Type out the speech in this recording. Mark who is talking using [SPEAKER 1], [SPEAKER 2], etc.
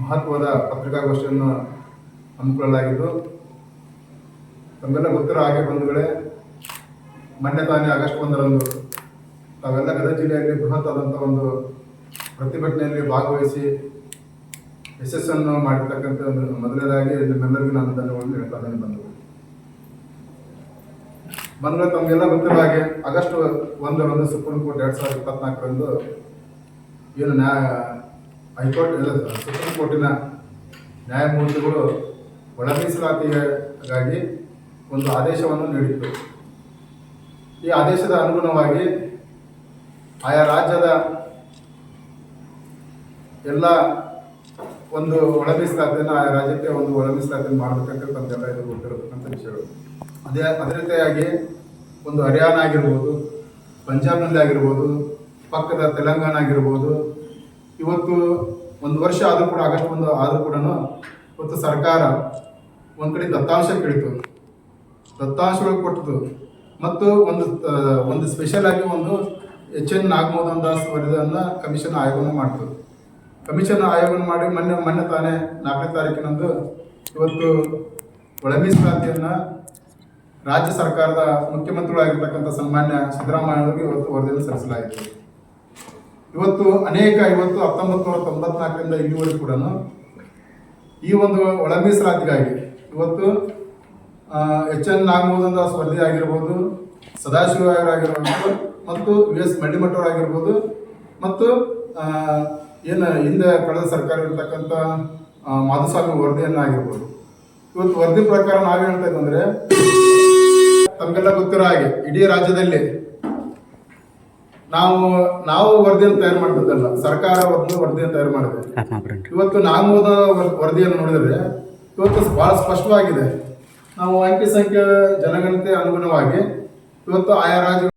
[SPEAKER 1] ಮಹತ್ವದ ಪತ್ರಿಕಾಗೋಷ್ಠಿಯನ್ನು ಹಮ್ಮಿಕೊಳ್ಳಲಾಗಿದ್ದು, ತಮ್ಮೆಲ್ಲ ಗೊತ್ತಿರೋ ಹಾಗೆ ಬಂಧುಗಳೇ, ಮೊನ್ನೆ ತಾನೇ ಆಗಸ್ಟ್ ಒಂದರಂದು ತಾವೆಲ್ಲ ಗದಗ ಜಿಲ್ಲೆಯಲ್ಲಿ ಬೃಹತ್ ಆದಂಥ ಒಂದು ಪ್ರತಿಭಟನೆಯಲ್ಲಿ ಭಾಗವಹಿಸಿ ಯಶಸ್ಸನ್ನು ಮಾಡಿರ್ತಕ್ಕಂಥ ಮೊದಲನೇದಾಗಿ ನಿಮ್ಮೆಲ್ಲರಿಗೂ ನಾನು ಧನ್ಯವಾದ ಹೇಳ್ತಾ ಬಂದರೆ ಬಂಧುಗಳು ತಮಗೆಲ್ಲ ಗೊತ್ತಿರೋ ಹಾಗೆ ಆಗಸ್ಟ್ ಒಂದರಂದು ಸುಪ್ರೀಂ ಕೋರ್ಟ್ ಎರಡು ಸಾವಿರದ ಇಪ್ಪತ್ನಾಲ್ಕರಂದು ಏನು ನ್ಯಾಯ ಹೈಕೋರ್ಟ್ ಇಲ್ಲ, ಸುಪ್ರೀಂ ಕೋರ್ಟಿನ ನ್ಯಾಯಮೂರ್ತಿಗಳು ಒಳ ಮೀಸಲಾತಿಗಾಗಿ ಒಂದು ಆದೇಶವನ್ನು ನೀಡಿತ್ತು. ಈ ಆದೇಶದ ಅನುಗುಣವಾಗಿ ಆಯಾ ರಾಜ್ಯದ ಎಲ್ಲ ಒಂದು ಒಳ ಆಯಾ ರಾಜ್ಯಕ್ಕೆ ಒಂದು ಒಳ ಮೀಸಲಾತಿಯನ್ನು ಮಾಡಬೇಕಂತ ಇದು ಗೊತ್ತಿರತಕ್ಕಂಥ ವಿಷಯಗಳು. ಅದೇ ಅದೇ ರೀತಿಯಾಗಿ ಒಂದು ಹರಿಯಾಣ ಆಗಿರ್ಬೋದು, ಪಂಜಾಬ್ನಲ್ಲಿ ಆಗಿರ್ಬೋದು, ಪಕ್ಕದ ತೆಲಂಗಾಣ ಆಗಿರ್ಬೋದು, ಇವತ್ತು ಒಂದು ವರ್ಷ ಆದರೂ ಕೂಡ, ಆಗಸ್ಟ್ ಒಂದು ಆದರೂ ಕೂಡ ಇವತ್ತು ಸರ್ಕಾರ ಒಂದು ಕಡೆ ದತ್ತಾಂಶ ಕೇಳಿತು. ದತ್ತಾಂಶಗಳು ಕೊಟ್ಟಿತು. ಮತ್ತು ಒಂದು ಒಂದು ಸ್ಪೆಷಲ್ ಆಗಿ ಒಂದು ಎಚ್ ಎನ್ ನಾಗಮೋಹನ್ ದಾಸ್ ವರದಿಯನ್ನು ಕಮಿಷನ್ ಆಯೋಗವನ್ನು ಮಾಡ್ತು. ಕಮಿಷನ್ ಆಯೋಗವನ್ನು ಮಾಡಿ ಮೊನ್ನೆ ಮೊನ್ನೆ ತಾನೇ ನಾಲ್ಕನೇ ತಾರೀಕಿನಂದು ಇವತ್ತು ಒಳ ಮೀಸಲಾತಿಯನ್ನು ರಾಜ್ಯ ಸರ್ಕಾರದ ಮುಖ್ಯಮಂತ್ರಿಗಳಾಗಿರ್ತಕ್ಕಂಥ ಸನ್ಮಾನ್ಯ ಸಿದ್ದರಾಮಯ್ಯ ಅವರಿಗೆ ಇವತ್ತು ವರದಿಯನ್ನು ಸಲ್ಲಿಸಲಾಯಿತು. ಇವತ್ತು ಅನೇಕ, ಇವತ್ತು ಹತ್ತೊಂಬತ್ತು ನೂರ ತೊಂಬತ್ನಾಲ್ಕರಿಂದ ಇಲ್ಲಿವರೆಗೂ ಕೂಡ ಈ ಒಂದು ಒಳ ಮೀಸಲಾತಿಗಾಗಿ ಇವತ್ತು ಎಚ್ ಎನ್ ನಾಗಮೋಹನ್ ವರದಿ ಆಗಿರ್ಬೋದು ಸದಾಶಿವ ಆಗಿರ್ಬೋದು ಮತ್ತು ವಿ ಎಸ್ ಮಡ್ಡಿಮಠವರಾಗಿರ್ಬೋದು ಮತ್ತು ಏನು ಹಿಂದೆ ಕಳೆದ ಸರ್ಕಾರ ಇರ್ತಕ್ಕಂಥ ಮಾಧುಸ್ವಾಮಿ ವರದಿಯನ್ನು ಆಗಿರ್ಬೋದು ಇವತ್ತು ವರದಿ ಪ್ರಕಾರ ನಾವು ಹೇಳ್ತಾ ಇದ್ದಂದ್ರೆ ತಮಗೆಲ್ಲ ಗೊತ್ತಿರೋ ಹಾಗೆ ಇಡೀ ರಾಜ್ಯದಲ್ಲಿ ನಾವು ನಾವು ವರದಿಯನ್ನು ತಯಾರು ಮಾಡ್ತಿದ್ದಲ್ಲ ಸರ್ಕಾರ ಒಂದು ವರದಿಯನ್ನು ತಯಾರು ಮಾಡಿದೆ. ಇವತ್ತು ನಾಮೋದ ವರದಿಯನ್ನು ನೋಡಿದರೆ ಇವತ್ತು ಬಹಳ ಸ್ಪಷ್ಟವಾಗಿದೆ. ನಾವು ಅಂಕಿ ಸಂಖ್ಯೆ ಜನಗಣತಿ ಅನುಗುಣವಾಗಿ ಇವತ್ತು ಆಯಾ ರಾಜ್ಯ